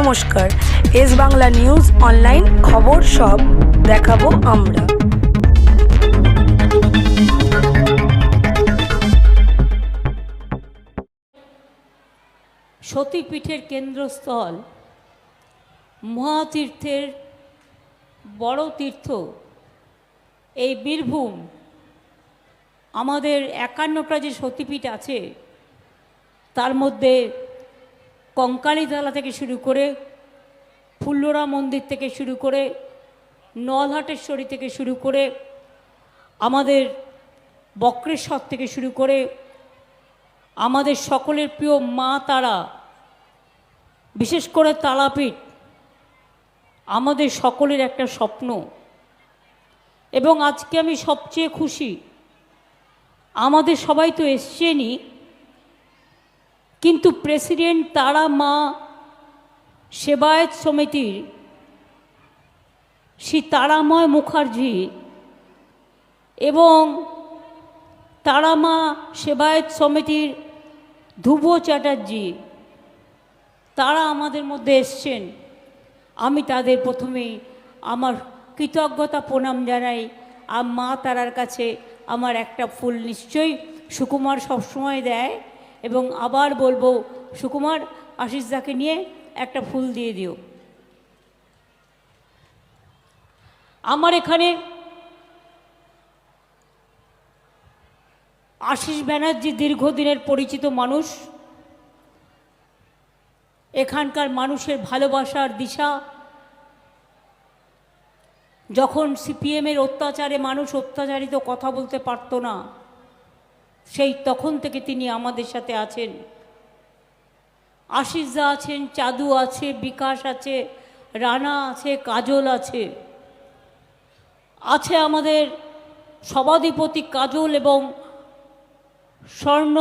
নমস্কার। S Bangla news online খবর সব দেখাবো আমরা। সতীপীঠের কেন্দ্রস্থল মহাতীর্থের বড় তীর্থ, এই বীরভূম। আমাদের একান্নটা যে সতীপীঠ আছে, তার মধ্যে কঙ্কালীতলা থেকে শুরু করে ফুল্লরা মন্দির থেকে শুরু করে নলহাটেশ্বরী থেকে শুরু করে আমাদের বক্রেশ্বর থেকে শুরু করে আমাদের সকলের প্রিয় মা তারা, বিশেষ করে তারাপীঠ, আমাদের সকলের একটা স্বপ্ন। এবং আজকে আমি সবচেয়ে খুশি, আমাদের সবাই তো এসছেনই কিন্তু প্রেসিডেন্ট তারা মা সেবায়ত সমিতির শ্রী তারাময় মুখার্জি এবং তারামা সেবায়ত সমিতির ধ্রুব চ্যাটার্জি, তারা আমাদের মধ্যে এসছেন। আমি তাদের প্রথমেই আমার কৃতজ্ঞতা প্রণাম জানাই। আর মা তারার কাছে আমার একটা ফুল নিশ্চয়ই সুকুমার সবসময় দেয়। এবং আবার বলব, সুকুমার, আশিসদাকে নিয়ে একটা ফুল দিয়ে দিও। আমার এখানে আশিস ব্যানার্জি দীর্ঘদিনের পরিচিত মানুষ। এখানকার মানুষের ভালোবাসার দিশা। যখন সিপিএমের অত্যাচারে মানুষ অত্যাচারিত কথা বলতে পারতো না সেই তখন থেকে তিনি আমাদের সাথে আছেন। আশিসদা আছেন, চাদু আছে, বিকাশ আছে, রানা আছে, কাজল আছে। আছে আমাদের সভাধিপতি কাজল এবং স্বর্ণ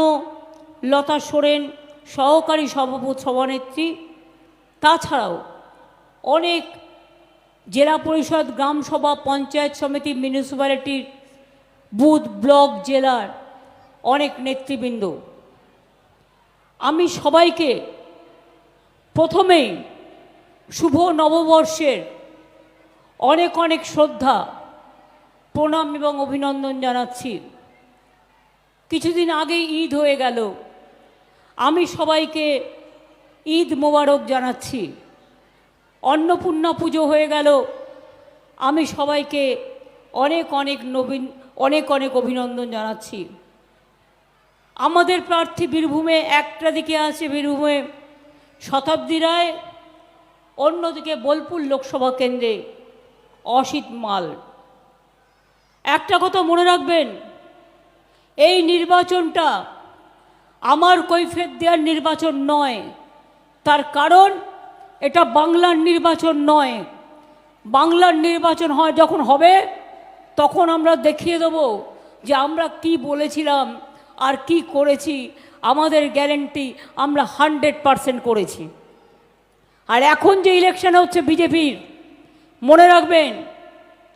লতা সোরেন, সহকারী সভাপতি সভানেত্রী। তাছাড়াও অনেক জেলা পরিষদ, গ্রাম সভা, পঞ্চায়েত সমিতি মিউনিসিপ্যালিটির বুথ, ব্লক, জেলার অনেক নেতৃবৃন্দ। আমি সবাইকে প্রথমেই শুভ নববর্ষের অনেক অনেক শ্রদ্ধা, প্রণাম এবং অভিনন্দন জানাচ্ছি। কিছুদিন আগে ঈদ হয়ে গেল। আমি সবাইকে ঈদ মোবারক জানাচ্ছি। অন্নপূর্ণা পুজো হয়ে গেল। আমি সবাইকে অনেক অনেক নবীন, অনেক অনেক অভিনন্দন জানাচ্ছি। আমাদের প্রার্থী বীরভূমে একটা দিকে আছে বীরভূমে শতাব্দী রায়, অন্যদিকে বোলপুর লোকসভা কেন্দ্রে অসিত মাল। একটা কথা মনে রাখবেন, এই নির্বাচনটা আমার কৈফের দেওয়ার নির্বাচন নয়। তার কারণ, এটা বাংলার নির্বাচন নয়। বাংলার নির্বাচন হয় যখন হবে, তখন আমরা দেখিয়ে দেব যে আমরা কি বলেছিলাম। আর কি করেছি? আমাদের গ্যারেন্টি আমরা হান্ড্রেড পারসেন্ট করেছি। আর এখন যে ইলেকশন হচ্ছে বিজেপির, মনে রাখবেন,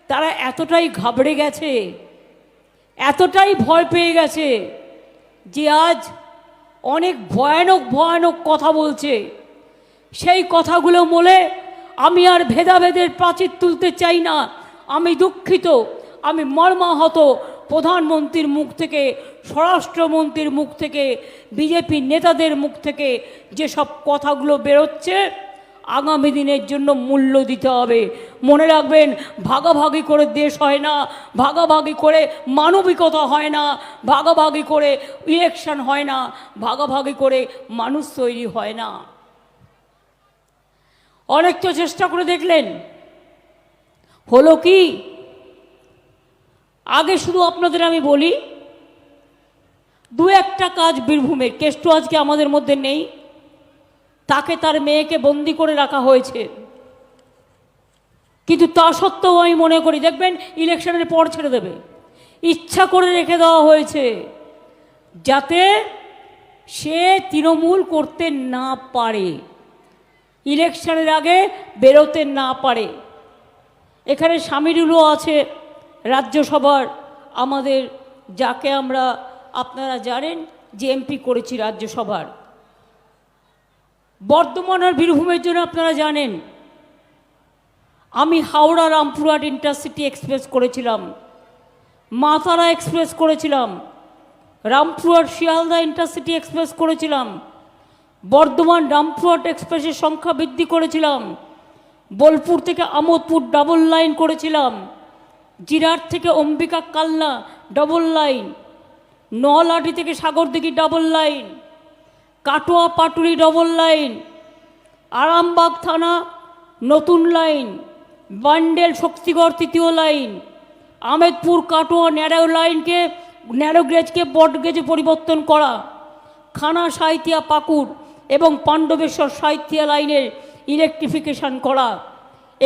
তারা এতটাই ঘাবড়ে গেছে, এতটাই ভয় পেয়ে গেছে যে আজ অনেক ভয়ানক ভয়ানক কথা বলছে। সেই কথাগুলো বলে আমি আর ভেদাভেদের প্রাচীর তুলতে চাই না। আমি দুঃখিত, আমি মর্মাহত প্রধানমন্ত্রীর মুখ থেকে, স্বরাষ্ট্রমন্ত্রীর মুখ থেকে, বিজেপি নেতাদের মুখ থেকে যেসব কথাগুলো বেরোচ্ছে, আগামী দিনের জন্য মূল্য দিতে হবে। মনে রাখবেন, ভাগাভাগি করে দেশ হয় না, ভাগাভাগি করে মানবিকতা হয় না, ভাগাভাগি করে ইলেকশন হয় না, ভাগাভাগি করে মানুষ তৈরি হয় না। অনেক তো চেষ্টা করে দেখলেন। হলো কি? আগে শুধু আপনাদের আমি বলি, দু একটা কাজ বীরভূমের, কেষ্ট আজকে আমাদের মধ্যে নেই। তাকে তার মেয়েকে বন্দি করে রাখা হয়েছে। কিন্তু তা সত্ত্বেও আমি মনে করি, দেখবেন ইলেকশনের পর ছেড়ে দেবে। ইচ্ছা করে রেখে দেওয়া হয়েছে, যাতে সে তৃণমূল করতে না পারে। ইলেকশনের আগে বেরোতে না পারে। এখানে স্বামীরুলও আছে। রাজ্যসভার আমাদের যাকে আমরা আপনারা জানেন যে এমপি করেছি রাজ্যসভার। বর্ধমান আর বীরভূমের জন্য আপনারা জানেন, আমি হাওড়া রামপুরহাট ইন্টারসিটি এক্সপ্রেস করেছিলাম মাতারা এক্সপ্রেস করেছিলাম, রামপুরহাট শিয়ালদা ইন্টারসিটি এক্সপ্রেস করেছিলাম, বর্ধমান রামপুরহাট এক্সপ্রেসের সংখ্যা বৃদ্ধি করেছিলাম, বোলপুর থেকে আমোদপুর ডাবল লাইন করেছিলাম জিরাট থেকে অম্বিকা কাল্লা ডবল লাইন নলাটি থেকে Sagardighi double line Katwa Paturi double line Arambagh থানা, নতুন লাইন বান্ডেল শক্তিগড় তৃতীয় লাইন আমেদপুর, কাটোয়া ন্যারো লাইনকে ন্যারো গ্রেজকে বট গেজে পরিবর্তন করা। খানা সাহিত্যিয়া পাকুড় এবং পাণ্ডবেশ্বর সাহিত্যিয়া লাইনের ইলেকট্রিফিকেশন করা।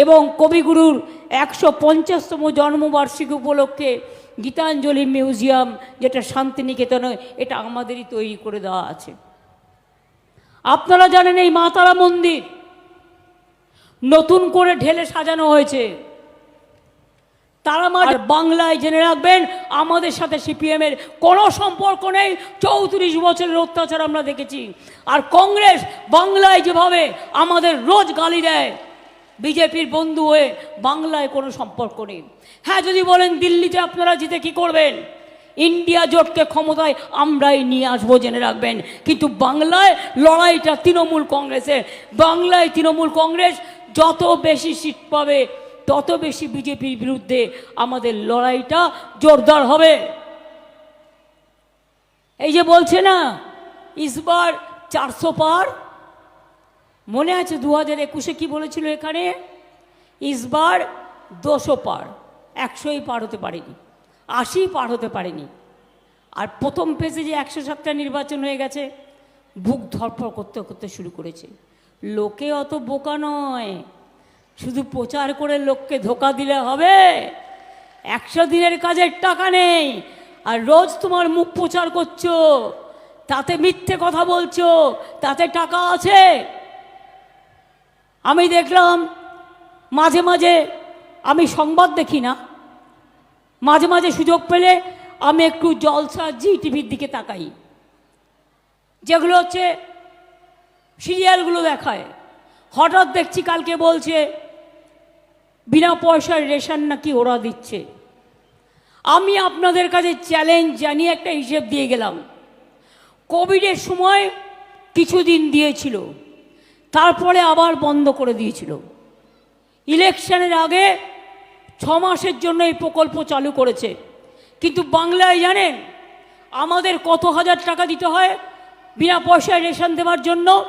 এবং কবিগুরুর একশো পঞ্চাশতম জন্মবার্ষিকী উপলক্ষে গীতাঞ্জলি মিউজিয়াম, যেটা শান্তিনিকেতনে, এটা আমাদেরই তৈরি করে দেওয়া আছে। আপনারা জানেন এই মা তারা মন্দির নতুন করে ঢেলে সাজানো হয়েছে। তারা মার বাংলায় জেনে রাখবেন, আমাদের সাথে সিপিএমের কোনো সম্পর্ক নেই, চৌত্রিশ বছরের অত্যাচার আমরা দেখেছি। আর কংগ্রেস বাংলায় যেভাবে আমাদের রোজ গালি দেয় বিজেপির বন্ধু হয়ে বাংলায় কোনো সম্পর্ক নেই। হ্যাঁ যদি বলেন দিল্লিতে আপনারা জিতে কি করবেন? ইন্ডিয়া জোটকে ক্ষমতায় আমরাই নিয়ে আসব জেনে রাখবেন। কিন্তু বাংলায় লড়াইটা তৃণমূল কংগ্রেসের বাংলায় তৃণমূল কংগ্রেস যত বেশি সিট পাবে, তত বেশি বিজেপির বিরুদ্ধে আমাদের লড়াইটা জোরদার হবে। এই যে বলছে না, ইসবার চারশো পার মনে আছে দু হাজার একুশে কী বলেছিল এখানে? ইসবার দুশো পার, একশোই পার হতে পারেনি আশি পার হতে পারেনি। আর প্রথম পেজে যে একশো সাতটা নির্বাচন হয়ে গেছে, বুক ধরফর করতে করতে শুরু করেছে। লোকে অত বোকা নয়, শুধু প্রচার করে লোককে ধোকা দিলে হবে। একশো দিনের কাজের টাকা নেই, আর রোজ তোমার মুখ প্রচার করছ, তাতে মিথ্যে কথা বলছো, তাতে টাকা আছে। আমি দেখলাম মাঝে মাঝে আমি সংবাদ দেখি না। মাঝে মাঝে সুযোগ পেলে আমি একটু জলসা জি টিভির দিকে তাকাই। যেগুলো হচ্ছে সিরিয়ালগুলো দেখায়। হঠাৎ দেখছি কালকে বলছে, বিনা পয়সার রেশন নাকি ওরা দিচ্ছে। আমি আপনাদের কাছে চ্যালেঞ্জ জানিয়ে একটা হিসেব দিয়ে গেলাম। কোভিডের সময় কিছুদিন দিয়েছিল। তারপরে আবার বন্ধ করে দিয়েছিল। ইলেকশনের আগে ছ মাসের জন্য এই প্রকল্প চালু করেছে। কিন্তু বাংলায় জানেন, আমাদের কত হাজার টাকা দিতে হয় বিনা পয়সায় রেশন দেওয়ার জন্য?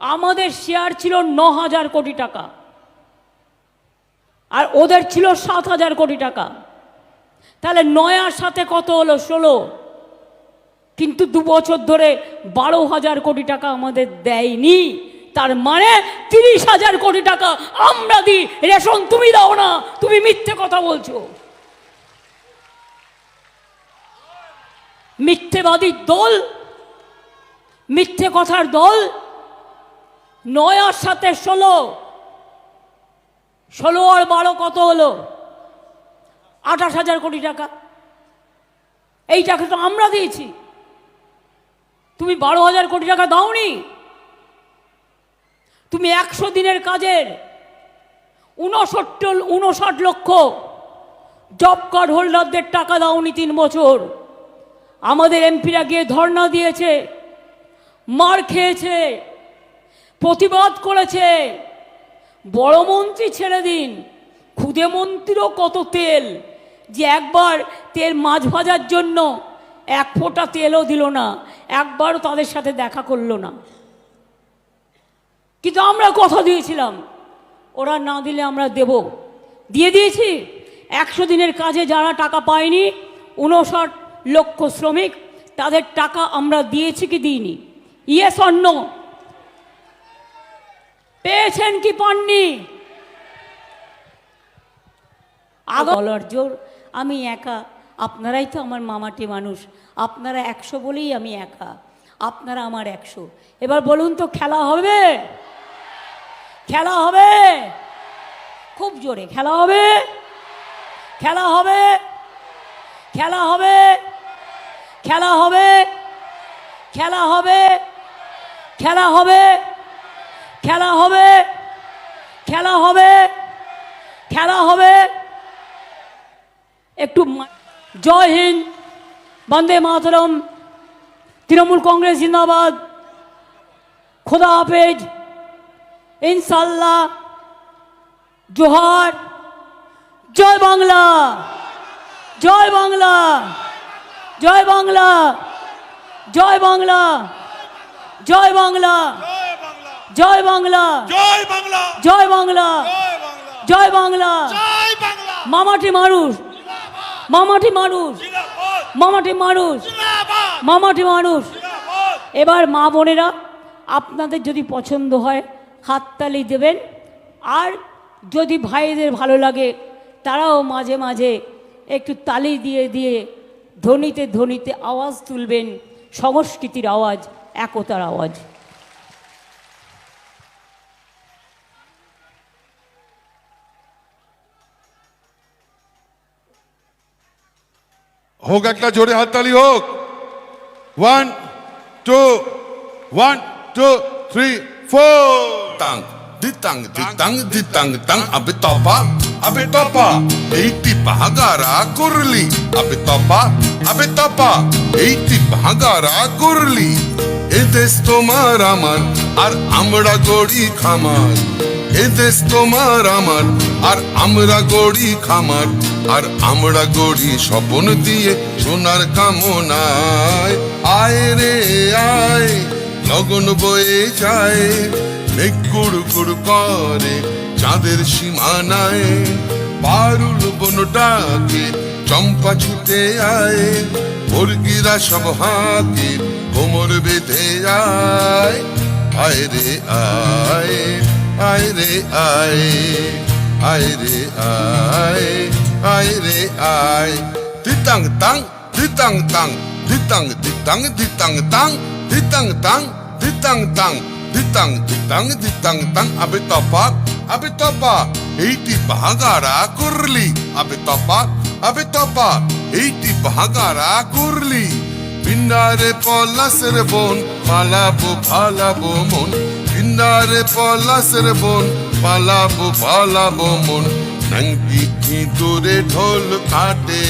আমাদের শেয়ার ছিল ন হাজার কোটি টাকা। আর ওদের ছিল সাত হাজার কোটি টাকা। তাহলে নয়ার সাথে কত হলো? ষোলো। কিন্তু দু বছর ধরে বারো হাজার কোটি টাকা আমাদের দেয়নি। তার মানে তিরিশ হাজার কোটি টাকা আমরা দিই। রেশন তুমি দাও না, তুমি মিথ্যে কথা বলছো। মিথ্যেবাদীর দল, মিথ্যে কথার দল নয়ার সাথে ষোলো ষোলো আর বারো কত হলো? আঠাশ হাজার কোটি টাকা। এই টাকা তো আমরা দিয়েছি। তুমি বারো হাজার কোটি টাকা দাওনি। তুমি একশো দিনের কাজের উনসত্তর উনষাট লক্ষ জব কার্ড হোল্ডারদের টাকা দাওনি তিন বছর। আমাদের এমপিরা গিয়ে ধর্ণা দিয়েছে, মার খেয়েছে, প্রতিবাদ করেছে। বড় মন্ত্রী ছেড়ে দিন, খুদে মন্ত্রীরও কত তেল যে একবার তেল মাছ ভাজার জন্য এক ফোঁটা তেলও দিল না, একবারও তাদের সাথে দেখা করল না। কিন্তু আমরা কথা দিয়েছিলাম। ওরা না দিলে আমরা দেব। দিয়ে দিয়েছি। একশো দিনের কাজে যারা টাকা পায়নি, উনষাট লক্ষ শ্রমিক, তাদের টাকা আমরা দিয়েছি কি দিইনি? ইয়েস অন্য পেয়েছেন কি পাননি? বলার জোর, আমি একা। আপনারাই তো আমার মামাটি মানুষ। আপনারা একশো বলেই আমি একা। আপনারা আমার একশো। এবার বলুন তো খেলা হবে? খেলা হবে খুব জোরে খেলা হবে খেলা হবে খেলা হবে খেলা হবে খেলা হবে খেলা হবে খেলা হবে খেলা হবে খেলা হবে একটু জয় হিন্দ বন্দে মাতরম তৃণমূল কংগ্রেস জিন্দাবাদ খোদা হাফেজ ইনশাল্লাহ জোহার জয় বাংলা জয় বাংলা জয় বাংলা জয় বাংলা জয় বাংলা জয় বাংলা জয় বাংলা জয় বাংলা জয় বাংলা মামাটি মানুষ মামাটি মানুষ মামাটি মানুষ মামাটি মানুষ এবার মা বোনেরা আপনাদের যদি পছন্দ হয় হাততালি দেবেন। আর যদি ভাইদের ভালো লাগে, তারাও মাঝে মাঝে একটু তালি দিয়ে দিয়ে ধ্বনিতে ধ্বনিতে আওয়াজ তুলবেন, সংস্কৃতির আওয়াজ, একতার আওয়াজ। হোক একটা জোরে হাততালি হোক। One two one two three four tang, di tang di tang di tang tang, abe topa abe topa এইটি ভাগারা করলি আবে তপা আবে তপা এইটি ভাগারা করলি এ দেশ তোমার আমার আর আমরা গড়ি খামার এ দেশ তোমার আমার আর আমরা গড়ি খামার আর আমরা গড়ি স্বপন দিয়ে সোনার কামনায় আয় রে আয় লগন বয়ে যায়, মেঘ গুড় গুড় করে চাঁদের সীমানায়। পারুল বনটাকে চম্পা ছুটে আয় মুরগিরা সব হাতে কোমর বেঁধে আয়। আয় রে আয় আয় রে আয় আয় রে আয় আয় রে আয়। দিতাং তাং দিতাং তাং দিতাং দিতাং দিতাং তাং দিতাং তাং। দিতাং তাং দিতাং দিতাং দিতাং তাং আবে তপা আবে তপা এইটি ভাগারা করলি আবে তপা আবে তপা এইটি ভাগারা করলি পিন্ডারে পলাশের বোন পালাবো পালাবো মন পিন্ডারে পলাশের বোন পালাবো পালাবো মন নঙ্গি ইঁদুরে ঢোল কাটে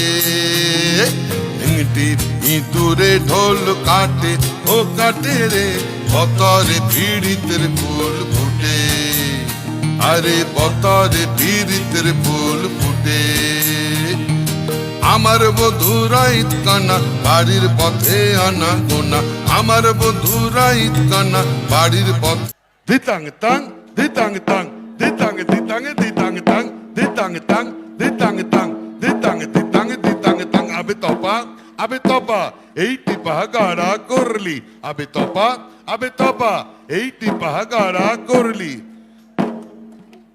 নঙ্গি ইঁদুরে ঢোল কাটে ও কাটে রে বতরে পীড়িতের ফুল ফুটে। আরে বতরে পীড়িতের ফুল ফুটে। আমার বধুরাই কানা, বাড়ির পথে আনা গোনা। আমার বধুরাই কানা, বাড়ির পথ দিতাং তাং দিতাং তাং দিতাং দিতাং দিতাং তাং দিতাং তাং দিতাং তাং দিতাং দিতাং দিতাং তাং। আবে তপা আবে তপা এইটি পাহাগারা করলি। আবে তপা আবে তপা এইটি পাহাগারা করলি।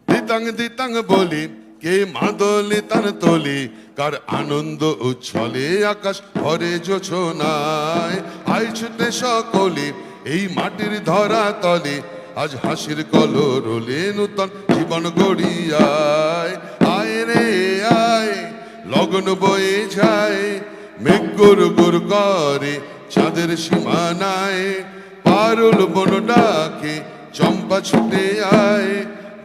দিতাং দিতাং বলি, কে মাদলে তান তোলে, কার আনন্দ উচ্ছলে আকাশ ভরে যোছনায় আই ছুটে সকলে, এই মাটির ধরা তলে, আজ হাসির কলরোলে নূতন জীবন গড়িয়ায়। আয় রে, আয়, লগন বয়ে যায় মেঘ গুর গুর করে চাঁদের সীমানায়, পারুল বন ডাকে, চম্পা ছুটে আয়,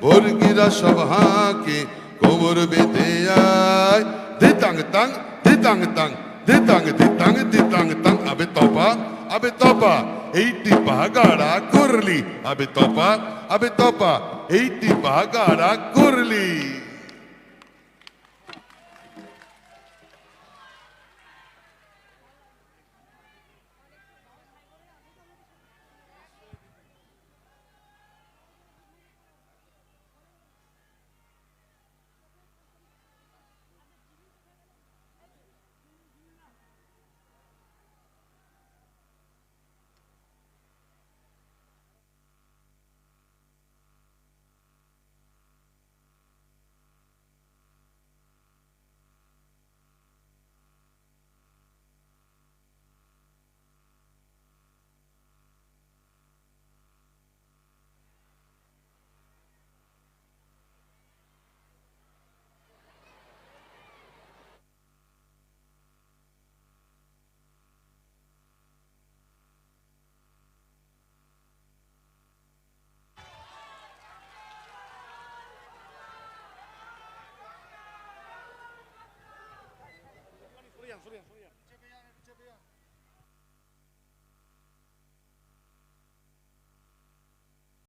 বর্গিরা সব হাঁকে, কোমর বেঁধে আয়। দিতাং তাং দিতাং তাং দিতাং দিতাং দিতাং তাং আবে তপা আবে তপা, এইটি পাগাড়া করলি, আবে তপা আবে তপা, এইটি পাগাড়া করলি। Julián, Julián.